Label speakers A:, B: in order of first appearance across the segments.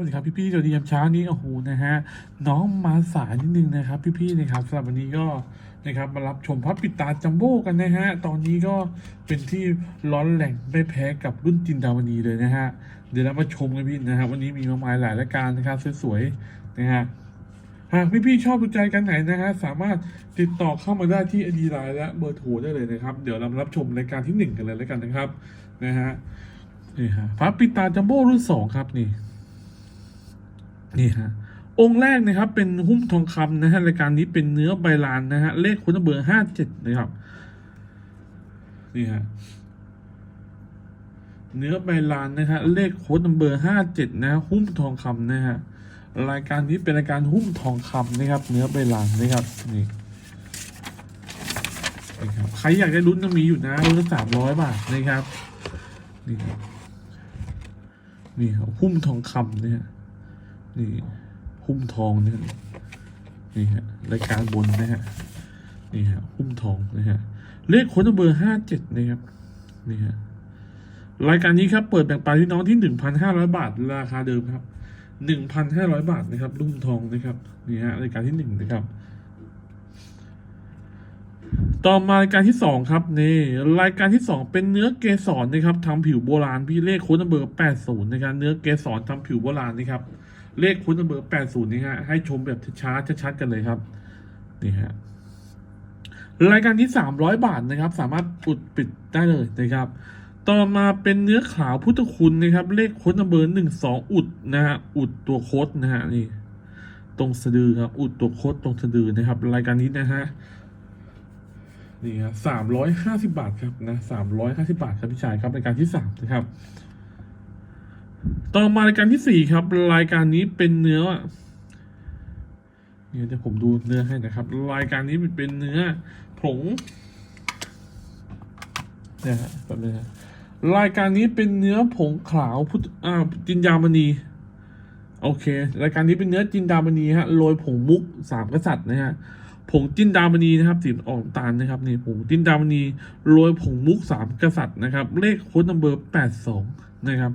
A: สวัสดีครับพี่ๆสวัสดียามเช้านี้โอ้โหนะฮะน้องมาสายนิดนึงนะครับ พี่ๆนะครับสำหรับวันนี้ก็นะครับมารับชมพับปิดตาจัมโบ้กันนะฮะตอนนี้ก็เป็นที่ร้อนแหล่งไม่แพ้กับรุ่นจินดาวนีเลยนะฮะเดี๋ยวเรามาชมกันพี่นะครับวันนี้มีมากมายหลายรายการนะครับสวยๆนะฮะหากพี่ๆชอบดูใจกันไหนนะฮะสามารถติดต่อเข้ามาได้ที่ไอดีไลน์และเบอร์โทรได้เลยนะครับ เดี๋ยวเรามารับชมรายการที่หนึ่งกันเลยแล้วกันนะครับนะฮะนี่ฮะพับปิดตาจัมโบ้รุ่นสองครับนี่ นี่ฮะองค์แรกนะครับเป็นหุ้มทองคำนะฮะรายการนี้เป็นเนื้อใบลานนะฮะเลขคุณเบอร์ห้าเจ็ดนะครับนี่ฮะเนื้อใบลานนะฮะเลขโค้ดนัมเบอร์ห้าเจ็ดนะหุ้มทองคำนะฮะรายการนี้เป็นรายการหุ้มทองคำนะครับ เนื้อใบลานนะครับนี่นี่ครับใครอยากได้ลุ้นก็มีอยู่นะลุ้นละสามร้อยบาทนะครับนี่ครับนี่ครับหุ้มทองคำเนี่ย นี่หุ้มทองเนี่ยนี่ฮะรายการบนนะฮะนี่ฮะหุ้มทองนะฮะเลขคนเบอร์ห้าเจ็ดนะครับนี่ฮะรายการนี้ครับเปิดแบ่งปันพี่น้องที่หนึ่งพันห้าร้อยบาทราคาเดิมครับหนึ่งพันห้าร้อยบาทนะครับรุ่มทองนะครับนี่ฮะรายการที่หนึ่งนะครับ ต่อมารายการที่สองครับนี่รายการที่สองเป็นเนื้อเกสรนะครับทำผิวโบราณพี่เลขโค้ดเบอร์แปดศูนย์นะครับเนื้อเกสรทำผิวโบราณนะครับ เลขคุณเบอร์แปดศูนย์นี่ฮะให้ชมแบบช้าชัดๆกันเลยครับ นี่ฮะรายการที่สามร้อยบาทนะครับ สามารถอุดปิดได้เลยนะครับ ต่อมาเป็นเนื้อขาวพุทธคุณนะครับ เลขโค้ดเบอร์หนึ่งสองอุดนะฮะอุดตัวโค้ดนะฮะนี่ ตรงสะดือครับอุดตัวโค้ดตรงสะดือนะครับ รายการนี้นะฮะนี่ฮะสามร้อยห้าสิบาทครับนะสามร้อยห้าสิบาทครับพี่ชายครับรายการที่สามนะครับ ต่อมารายการที่สี่ครับ รายการนี้เป็นเนื้อเนี่ยเดี๋ยวผมดูเนื้อให้นะครับ รายการนี้เป็นเนื้อผงเนี่ยฮะแบบนี้ฮะรายการนี้เป็นเนื้อผงขาวพุทธอ่าจินดามณีโอเค รายการนี้เป็นเนื้อจินดามณีฮะโรยผงมุกสามกษัตริย์นะฮะผงจินดามณีนะครับสีออกน้ำตาลนะครับนี่ผงจินดามณีโรยผงมุกสามกษัตริย์นะครับ เลขโค้ดนัมเบอร์แปดสองนะครับ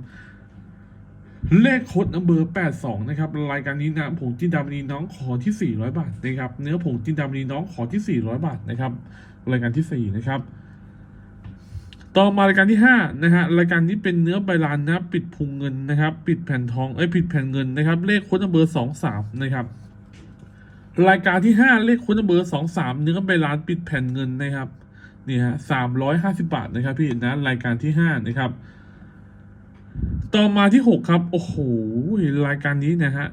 A: เลขโค้ดนัมเบอร์แปดสองนะครับ รายการนี้นะผงจินดามณีน้องขอที่สี่ร้อยบาทนะครับ เนื้อผงจินดามณีน้องขอที่สี่ร้อยบาทนะครับ รายการที่สี่นะครับ ต่อมารายการที่ห้านะฮะ รายการนี้เป็นเนื้อใบลานนะ ปิดพุงเงินนะครับ ปิดแผ่นทอง เอ้ย ปิดแผ่นเงินนะครับ เลขโค้ดนัมเบอร์สองสามนะครับ รายการที่ห้าเลขโค้ดนัมเบอร์สองสามเนื้อใบลานปิดแผ่นเงินนะครับ นี่ฮะสามร้อยห้าสิบาทนะครับพี่นะ รายการที่ห้านะครับ ต่อมาที่หกครับ โอ้โห รายการนี้นะฮะ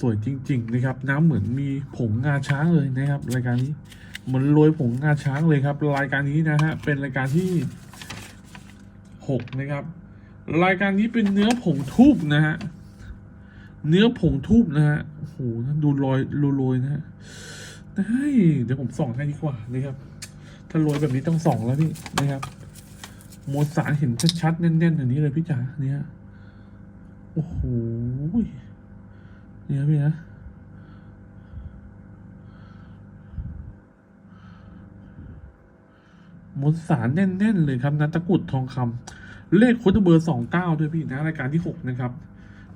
A: สวยจริง ๆ นะครับ น้ำเหมือนมีผงงาช้างเลยนะครับ รายการนี้เหมือนโรยผงงาช้างเลยครับ รายการนี้นะฮะ เป็นรายการที่หกนะครับ รายการนี้เป็นเนื้อผงทูบนะฮะ เนื้อผงทูบนะฮะ โอ้โห ดูลอยโรยๆนะฮะได้เดี๋ยวผมส่องให้ดีกว่านะครับ ถ้าโรยแบบนี้ต้องส่องแล้วพี่นะครับ มวลสารเห็นชัดๆแน่นๆอย่างนี้เลยพี่จ๋าเนี่ยโอ้โหเนี่ยพี่นะมวลสารแน่นๆเลยครับนะตะกุดทองคำเลขโค้ดเบอร์สองเก้าด้วยพี่นะรายการที่หกนะครับ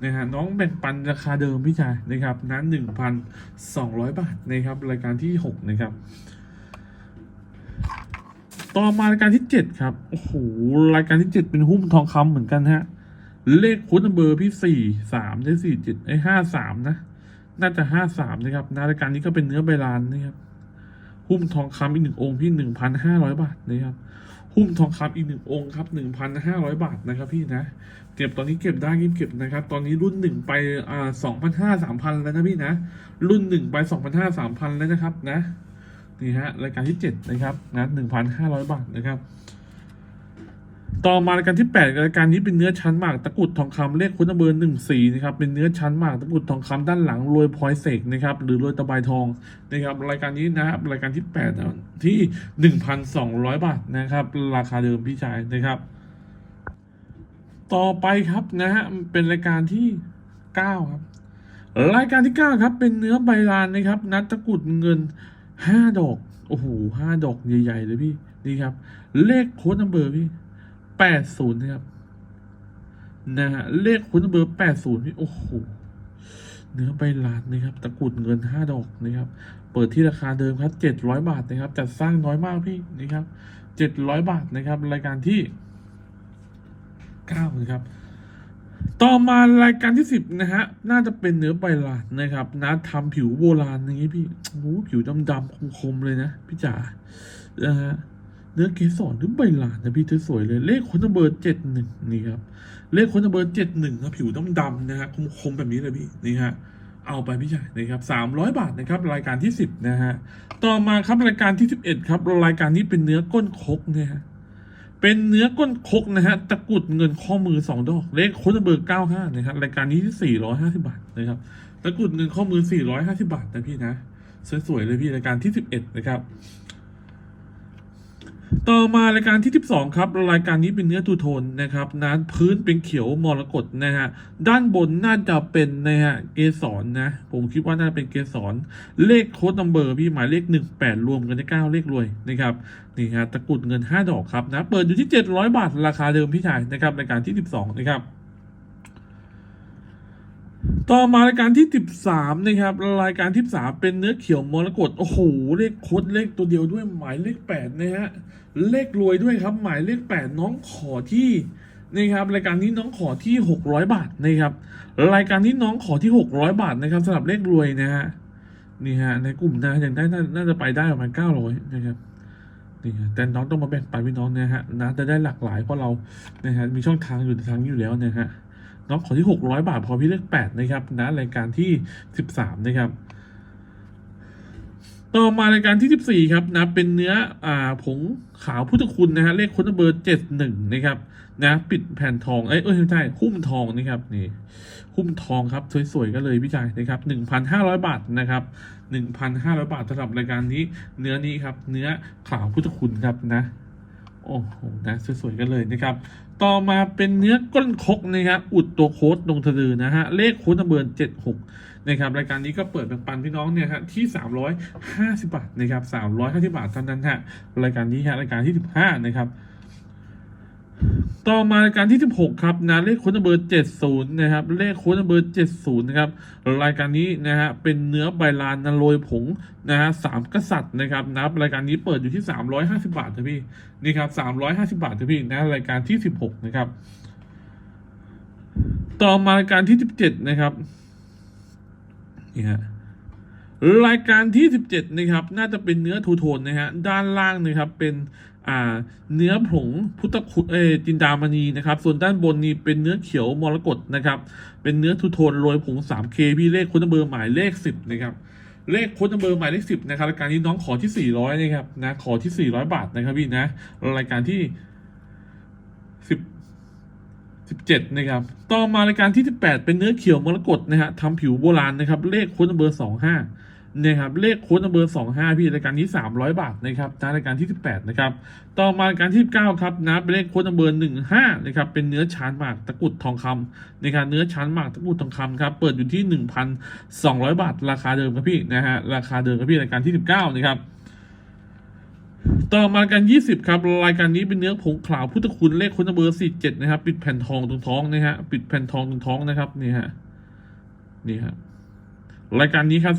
A: นะฮะน้องแบ่งปันราคาเดิมพี่ชายนะครับนั้นหนึ่งพันสองร้อยบาทนะครับรายการที่หกนะครับ ต่อมารายการที่เจ็ดครับ โอ้โห รายการที่เจ็ดเป็นหุ้มทองคำเหมือนกันฮะ เลขคูณเบอร์พี่สี่สามได้สี่เจ็ดไอ้ห้าสามนะ น่าจะห้าสามนะครับนะรายการนี้ก็เป็นเนื้อใบลานนะครับ หุ้มทองคำอีกหนึ่งองค์พี่หนึ่งพันห้าร้อยบาทนะครับ หุ้มทองคำอีกหนึ่งองค์ครับหนึ่งพันห้าร้อยบาทนะครับพี่นะ เก็บตอนนี้เก็บได้รีบเก็บนะครับ ตอนนี้รุ่นหนึ่งไปอ่าสองพันห้าสามพันแล้วนะพี่นะ รุ่นหนึ่งไปสองพันห้าสามพันแล้วนะครับนะ นี่ฮะรายการที่เจ็ดนะครับนะหนึ่งพันห้าร้อยบาทนะครับ ต่อมารายการที่แปดรายการนี้เป็นเนื้อชั้นหมากตะกุดทองคำเลขคุณเบอร์หนึ่งสี่นะครับเป็นเนื้อชั้นหมากตะกุดทองคำด้านหลังโรยพลอยเสกนะครับหรือโรยตะไบทองนะครับรายการนี้นะครับรายการที่แปดนะที่หนึ่งพันสองร้อยบาทนะครับ ราคาเดิมพี่ชายนะครับต่อไปครับนะฮะเป็นรายการที่เก้าครับ รายการที่เก้าครับ เป็นเนื้อใบลานนะครับ นัดตะกุดเงิน ห้าดอก โอ้โหห้าดอกใหญ่ๆเลยพี่ นี่ครับ เลขโค้ดนัมเบอร์พี่แปดศูนย์นะครับ นะฮะ เลขคุณเบอร์แปดศูนย์พี่ โอ้โห เนื้อใบลานนะครับ ตะกรุดเงินห้าดอกนะครับ เปิดที่ราคาเดิมครับเจ็ดร้อยบาทนะครับ จัดสร้างน้อยมากพี่นะครับเจ็ดร้อยบาทนะครับ รายการที่เก้านะครับ ต่อมารายการที่สิบนะฮะ น่าจะเป็นเนื้อใบลานนะครับนะทำผิวโบราณอย่างนี้พี่โอ้โหผิวดำๆคมๆเลยนะพี่จ๋านะฮะเนื้อเกสรหรือใบลานนะพี่สวยเลย เลขคนเบอร์เจ็ดหนึ่งนี่ครับ เลขคนเบอร์เจ็ดหนึ่งครับผิวดำๆนะฮะคมๆแบบนี้เลยพี่นี่ฮะเอาไปพี่ชายนะครับสามร้อยบาทนะครับรายการที่สิบนะฮะต่อมาครับรายการที่สิบเอ็ดครับรายการนี้เป็นเนื้อก้นคกนะฮะ เป็นเนื้อก้นคกนะฮะตะกุดเงินข้อมือสองดอก เลขคนเบอร์เก้าห้านะครับรายการนี้ที่สี่ร้อยห้าสิบาทนะครับตะกุดเงินข้อมือสี่ร้อยห้าสิบาทนะพี่นะ สวยๆเลยพี่รายการที่สิบเอ็ดนะครับ ต่อมารายการที่ 12 ครับ รายการนี้เป็นเนื้อทูโทนนะครับน้ำพื้นเป็นเขียวมรกตนะฮะ ด้านบนน่าจะเป็นนะฮะเกสรนะ ผมคิดว่าน่าเป็นเกสร เลขโค้ดนัมเบอร์พี่หมายเลข 18 รวมกันได้9เลขรวยนะครับ นี่ฮะตะกุดเงิน 5 ดอกครับนะ เปิดอยู่ที่ 700 บาท ราคาเดิมพี่ชายนะครับรายการที่ 12 นะครับ ต่อมารายการที่ 13 นะครับ รายการที่ 3 เป็นเนื้อเขียวมรกตโอ้โห เลขโคดเลขตัวเดียวด้วยหมายเลข8นะฮะเลขรวยด้วยครับ หมายเลข 8 น้องขอที่นี่ครับรายการนี้น้องขอที่ 600 บาทนะครับรายการนี้น้องขอที่ 600 บาทนะครับสำหรับเลขรวยนะฮะนี่ฮะในกลุ่มนะยังได้น่าจะไปได้ประมาณ900นะครับนี่ฮะแต่น้องต้องมาแบ่งปันพี่น้องนะฮะนะจะได้หลากหลายเพราะเรานะฮะมีช่องทางอยู่ทางอยู่แล้วนะฮะ น้องขอที่ 600 บาท พอพี่เลข8นะครับนะรายการที่ 13 นะครับ ต่อมารายการที่ 14 ครับนะเป็นเนื้ออ่าผงขาวพุทธคุณนะฮะเลขค้นเบอร์71 นะครับนะปิดแผ่นทองเอ้เอ้ยไม่ใช่หุ้มทองนะครับนี่หุ้มทองครับสวยๆก็เลยพี่ชายนะครับ 1,500 บาทนะครับ 1,500 บาทสำหรับรายการนี้ เนื้อนี้ครับ เนื้อขาวพุทธคุณครับนะ โอ้โหนะสวยๆกันเลยนะครับ ต่อมาเป็นเนื้อก้นคกนะครับ อุดตัวโค้ดลงทะลือนะฮะ เลขโค้ดนัมเบอร์เจ็ดหกนะครับ รายการนี้ก็เปิดแบ่งปันพี่น้องเนี่ยฮะที่สามร้อยห้าสิบาทนะครับสามร้อยห้าสิบาทเท่านั้นฮะ รายการนี้ฮะรายการที่สิบห้านะครับ ต่อมารายการที่ 16 ครับนะเลขค้นเบอร์ 70 นะครับ เลขค้นเบอร์ 70 นะครับ รายการนี้นะฮะเป็นเนื้อใบลานนโรยผงนะฮะสามกษัตริย์นะครับนะรายการนี้เปิดอยู่ที่ 350 บาทนะพี่นี่ครับ 350 บาทนะพี่นะรายการที่ 16 นะครับ ต่อมารายการที่ 17 นะครับนี่ฮะ รายการที่ 17 นะครับ น่าจะเป็นเนื้อทูโทนนะฮะ ด้านล่างนะครับเป็นอ่าเนื้อผงพุทธคุณเอจินดามณีนะครับ ส่วนด้านบนนี้เป็นเนื้อเขียวมรกตนะครับ เป็นเนื้อทูโทนโรยผง 3K พี่เลขคุณเบอร์หมายเลข 10 นะครับ เลขคุณเบอร์หมายเลข 10 นะครับ รายการนี้น้องขอที่ 400 นะครับนะ ขอที่ 400 บาทนะครับพี่นะ รายการที่ 17 นะครับ ต่อมารายการที่ 18 เป็นเนื้อเขียวมรกตนะฮะทำผิวโบราณนะครับ เลขโค้ดเบอร์ 25นะครับ เลขโค้ดเบอร์ 25 พี่รายการนี้ 300 บาทนะครับนะรายการที่ 18 นะครับ ต่อมารายการที่9ครับนะเป็นเลขโค้ดเบอร์ 15 นะครับ เป็นเนื้อชานหมากตะกุดทองคำนะครับ เนื้อชานหมากตะกุดทองคำครับ เปิดอยู่ที่ 1,200 บาท ราคาเดิมครับพี่นะฮะ ราคาเดิมครับพี่รายการที่ 19 นะครับ ต่อมารายการ20 ครับรายการนี้เป็นเนื้อผงขาวพุทธคุณเลขคุณเบอร์47นะครับ ปิดแผ่นทองตรงท้องนะฮะปิดแผ่นทองตรงท้องนะครับนี่ฮะนี่ฮะรายการนี้ครับ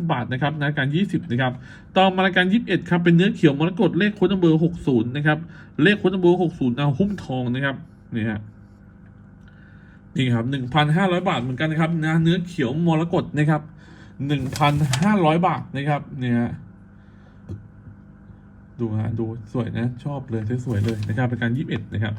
A: 350 บาทนะครับนะรายการ 20 นะครับ ต่อมารายการ 21 ครับ เป็นเนื้อเขียวมรกตเลขคุณเบอร์60 นะครับ เลขคุณเบอร์60 เอาหุ้มทองนะครับนี่ฮะนี่ครับ 1,500 บาทเหมือนกันนะครับนะเนื้อเขียวมรกตนะครับ 1,500 บาทนะครับเนี่ยฮะ ดูฮะดูสวยนะชอบเลยสวยเลยนะครับรายการยี่สิบเอ็ดนะครับ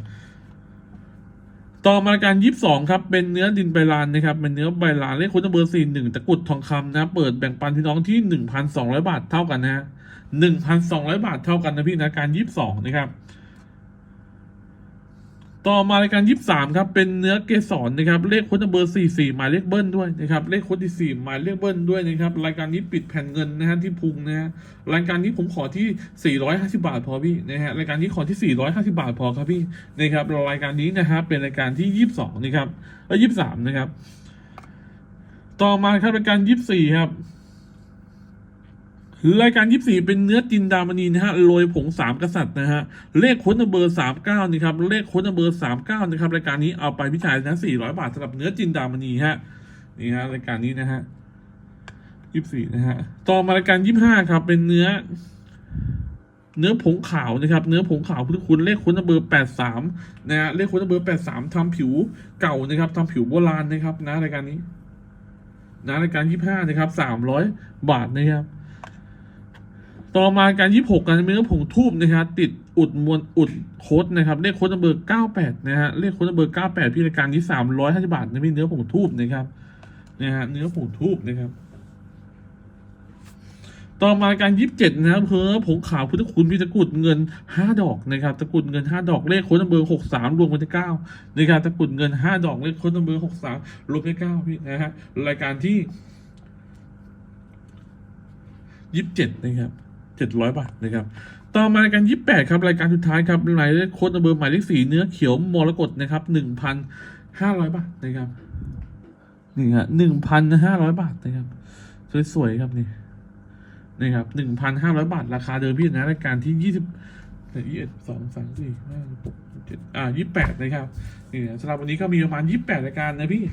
A: ต่อมารายการยี่สิบสองครับเป็นเนื้อดินใบลานนะครับเป็นเนื้อใบลานเลขคุณเบอร์สี่หนึ่งตะกุดทองคำนะเปิดแบ่งปันพี่น้องที่หนึ่งพันสองร้อยบาทเท่ากันนะฮะหนึ่งพันสองร้อยบาทเท่ากันนะพี่นะการยี่สิบสองนะครับ ต่อมารายการยี่สามครับ เป็นเนื้อเกสรนะครับ เลขโค้ดเบอร์สี่สี่หมายเลขเบิ้ลด้วยนะครับ เลขโค้ดที่สี่หมายเลขเบิ้ลด้วยนะครับ รายการนี้ปิดแผ่นเงินนะฮะที่พุงนะฮะ รายการนี้ผมขอที่ 450 บาทพอพี่นะฮะ รายการนี้ขอที่ 450 บาทพอครับพี่นะครับ รายการนี้นะครับเป็นรายการที่ 22 นะครับเออ23 นะครับ ต่อมาครับรายการ 24 ครับ รายการยี่สี่เป็นเนื้อจินดามณีนะฮะโรยผงสามกษัตริย์นะฮะเลขค้นเบอร์สามเก้านี่ครับเลขค้นเบอร์สามเก้านะครับรายการนี้เอาไปพิจารณาสี่ร้อยบาทสำหรับเนื้อจินดามณีฮะนี่ฮะรายการนี้นะฮะยี่สี่นะฮะต่อมารายการยี่ห้าครับ เป็นเนื้อ เนื้อผงขาวนะครับ เนื้อผงขาวพุทธคุณเลขค้นเบอร์แปดสามนะฮะเลขค้นเบอร์แปดสามทำผิวเก่านะครับทำผิวโบราณนะครับนะรายการนี้นะรายการยี่ห้านะครับสามร้อยบาทนะครับ ต่อมาการยี่หกกันเป็นเรื่องผงทูบนะครับติดอุดมวลอุดโคดนะครับเลขโคดเบอร์เก้าแปดนะฮะเลขโคดเบอร์เก้าแปดพี่รายการนี้สามร้อยห้าสิบาทนะมีเนื้อผงทูบนะครับนะฮะเนื้อผงทูบนะครับ ต่อมาการยี่สิบเจ็ดนะครับเพื่อผงขาวพุทธคุณมีตะกุดเงินห้าดอกนะครับตะกุดเงินห้าดอกเลขโคดเบอร์หกสามรวมเป็นเก้านะครับตะกุดเงินห้าดอกเลขโคดเบอร์หกสามรวมเป็นเก้าพี่นะฮะรายการที่ยี่สิบเจ็ดนะครับ เจ็ดร้อยบาทนะครับต่อมารายการยี่แปดครับ รายการสุดท้ายครับหมายเลขโค้ดเบอร์หมายเลขสี่เนื้อเขียวมรกตนะครับหนึ่งพันห้าร้อยบาทนะครับนี่ฮะหนึ่งพันห้าร้อยบาทนะครับ สวยๆครับนี่นี่ครับหนึ่งพันห้าร้อยบาท ราคาเดิมพี่นะรายการที่ยี่สิบยี่สิบสองสามสี่ห้าหกเจ็ดอ่ายี่แปดนะครับนี่สำหรับวันนี้ก็มีประมาณยี่แปดรายการนะพี่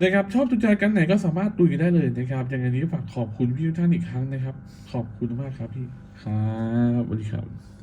A: นะครับชอบถูกใจกันไหนก็สามารถดูกันได้เลยนะครับอย่างนี้ฝากขอบคุณพี่ทุกท่านอีกครั้งนะครับ ขอบคุณมากครับพี่ครับสวัสดีครับ